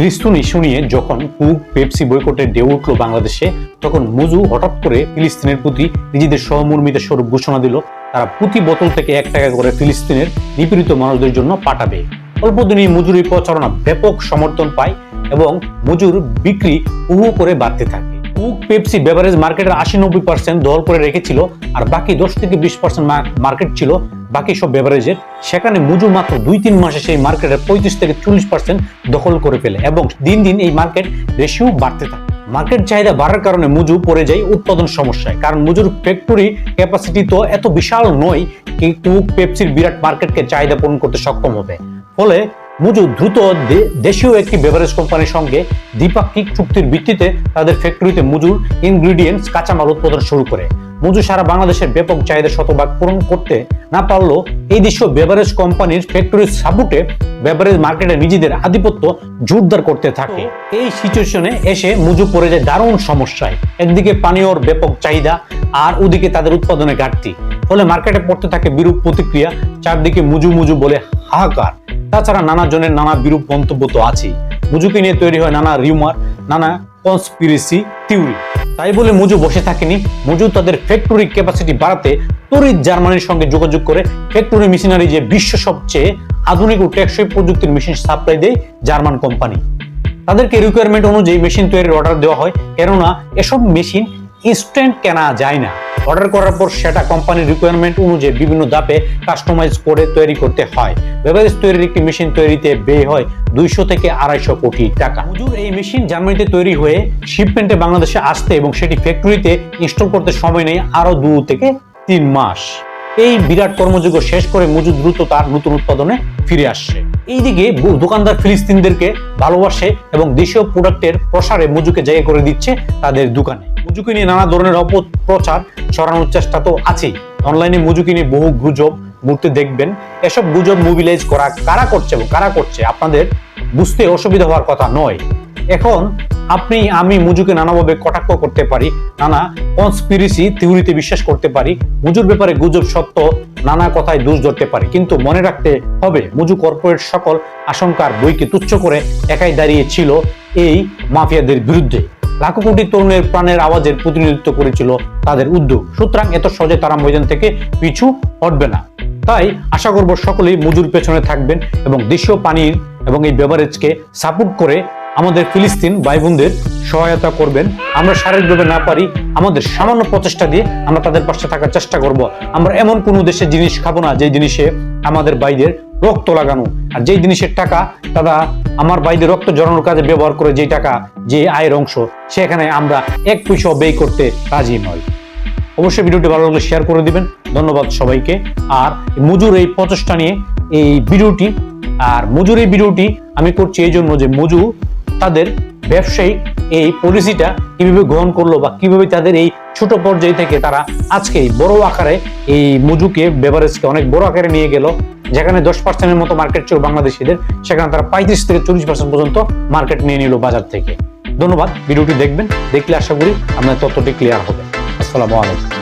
ফিলিস্তিন ইস্যু নিয়ে যখন কুক পেপসি বয়কটের ঢেউ উঠল বাংলাদেশে, তখন মুজু হঠাৎ করে ফিলিস্তিনের প্রতি নিজেদের সহমর্মিতা স্বরূপ ঘোষণা দিল, তারা প্রতি বোতল থেকে এক টাকা করে ফিলিস্তিনের নিপীড়িত মানুষদের জন্য পাঠাবে। অল্প দিনই মুজুর এই প্রচারণা ব্যাপক সমর্থন পায় এবং মজুর বিক্রি উহু করে বাড়তে থাকে। কুক পেপসি বেভারেজ মার্কেটের আশি নব্বই পার্সেন্ট দখল করে রেখেছিল, আর বাকি দশ থেকে বিশ পার্সেন্ট মার্কেট ছিল বাকি সব বেভারেজের সেখানে মুজু মাত্র দুই তিন মাসে সেই মার্কেটের পঁয়ত্রিশ থেকে চল্লিশ পার্সেন্ট দখল করে ফেলে এবং দিন দিন এই মার্কেট রেশিও বাড়তে থাকে। মার্কেট চাহিদা বাড়ার কারণে মুজু পড়ে যায় উৎপাদন সমস্যায়। কারণ মুজুর ফ্যাক্টরি ক্যাপাসিটি তো এত বিশাল নয়, কিন্তু পেপসির বিরাট মার্কেটকে চাহিদা পূরণ করতে সক্ষম হবে। ফলে মুজু দ্রুত দেশীয় একটি বেভারেজ কোম্পানির সঙ্গে দ্বিপাক্ষিক চুক্তির ভিত্তিতে তাদের ফ্যাক্টরিতে মুজুর ইনগ্রিডিয়েন্টস কাঁচামাল উৎপাদন শুরু করে। মুজু সারা বাংলাদেশের ব্যাপক চাহিদা শতভাগ পূরণ করতে না পারলেও এই দেশীয় বেভারেজ কোম্পানির ফ্যাক্টরির সাপোর্টে বেভারেজ মার্কেটে নিজেদের আধিপত্য জোরদার করতে থাকে। এই সিচুয়েশনে এসে মুজু পড়ে যায় দারুণ সমস্যায়। একদিকে পানীয়র ব্যাপক চাহিদা আর ওদিকে তাদের উৎপাদনে ঘাটতি। ফলে মার্কেটে পড়তে থাকে বিরূপ প্রতিক্রিয়া, চারদিকে মুজু মুজু বলে হাহাকার। তাছাড়া নানা জনের নানা বিরূপ মন্তব্য তো আছেই। মুজুকে নিয়ে তৈরি হয় নানা রিউমার নানা কনস্পিরেসি থিওরি তাই বলে মুজু বসে থাকেনি। মুজু তাদের ফ্যাক্টরি ক্যাপাসিটি বাড়াতে তড়িৎ জার্মানির সঙ্গে যোগাযোগ করে ফ্যাক্টরি মেশিনারি যে বিশ্ব সবচেয়ে আধুনিক ও টেকসই প্রযুক্তির মেশিন সাপ্লাই দেয় জার্মান কোম্পানি তাদেরকে রিকোয়ারমেন্ট অনুযায়ী মেশিন তৈরির অর্ডার দেওয়া হয়। কেননা এসব মেশিন ইনস্ট্যান্ট কেনা যায় না। অর্ডার করার পর সেটা কোম্পানির রিকোয়ারমেন্ট অনুযায়ী বিভিন্ন ধাপে কাস্টমাইজ করে তৈরি করতে হয়। বেভারেজ তৈরির একটি মেশিন তৈরিতে ব্যয় হয় দুইশো থেকে আড়াইশো কোটি টাকা। মজুর এই মেশিন জার্মানিতে তৈরি হয়ে শিপমেন্টে বাংলাদেশে আসতে এবং সেটি ফ্যাক্টরিতে ইনস্টল করতে সময় নেই আরও দু থেকে তিন মাস। এই বিরাট কর্মযজ্ঞ শেষ করে মজুদ দ্রুত তার নতুন উৎপাদনে ফিরে আসছে। এইদিকে দোকানদার ফিলিস্তিনদেরকে ভালোবাসে এবং দেশীয় প্রোডাক্টের প্রসারে মজুকে জায়গা করে দিচ্ছে তাদের দোকানে। মজুকে নিয়ে নানা ধরনের অপপ্রচার ছড়ানোর চেষ্টা তো আছেই। অনলাইনে মজুকে নিয়ে বহু গুজব ঘুরতে দেখবেন। এসব গুজব মোবিলাইজ করা কারা করছে এবং কারা করছে আপনাদের বুঝতে অসুবিধা হওয়ার কথা নয়। এখন আপনি, আমি মুজুকে নানাভাবে কটাক্ষ করতে পারি, নানা কনস্পিরেসি থিওরিতে বিশ্বাস করতে পারি, মুজুর ব্যাপারে গুজব সত্য নানা কথায় দোষ ধরতে পারি। কিন্তু মনে রাখতে হবে, মুজু কর্পোরেট সকল আশঙ্কার বইকে তুচ্ছ করে একাই দাঁড়িয়ে ছিল এই মাফিয়াদের বিরুদ্ধে। লাখো কোটি তরুণের প্রাণের আওয়াজের প্রতিনিধিত্ব করেছিল তাদের উদ্যোগ। সুতরাং এত সহজে তারা ময়দান থেকে পিছু হটবে না। তাই আশা করব সকলেই মজুর পেছনে থাকবেন এবং দেশীয় পানির এবং এই বেভারেজকে সাপোর্ট করে আমাদের ফিলিস্তিন ভাই বোনদের সহায়তা করবেন। আমরা শারীরিকভাবে না পারি, আমাদের সামান্য প্রচেষ্টা দিয়ে আমরা তাদের পাশে থাকার চেষ্টা করব। আমরা এমন কোনো দেশে জিনিস খাব না যে জিনিসে আমাদের ভাইদের রক্ত লাগানো। আর যেই জিনিসের টাকা তারা আমার ভাইদের রক্ত জড়ানোর কাজে ব্যবহার করে যে টাকা, যে আয়ের অংশ, সেখানে আমরা এক পয়সা ব্যয় করতে রাজি নয় অবশ্যই ভিডিওটি ভালো লাগলে শেয়ার করে দিবেন। ধন্যবাদ সবাইকে। আর মজুর এই প্রচেষ্টা নিয়ে এই ভিডিওটি, আর মজুর এই ভিডিওটি আমি করছি এই জন্য যে মজু তাদের ব্যবসায়িক এই পলিসিটা কীভাবে গ্রহণ করল বা কীভাবে তাদের এই ছোট পর্যায় থেকে তারা আজকে বড় আকারে এই মজুকে, বেভারেজকে অনেক বড় আকারে নিয়ে গেল, যেখানে দশ পার্সেন্টের মতো মার্কেট ছিল বাংলাদেশিদের, সেখানে তারা পঁয়ত্রিশ থেকে চল্লিশ পার্সেন্ট পর্যন্ত মার্কেট নিয়ে নিল বাজার থেকে। ধন্যবাদ, ভিডিওটি দেখবেন, দেখলে আশা করি আপনার তথ্যটি ক্লিয়ার হবে। আসসালামু আলাইকুম।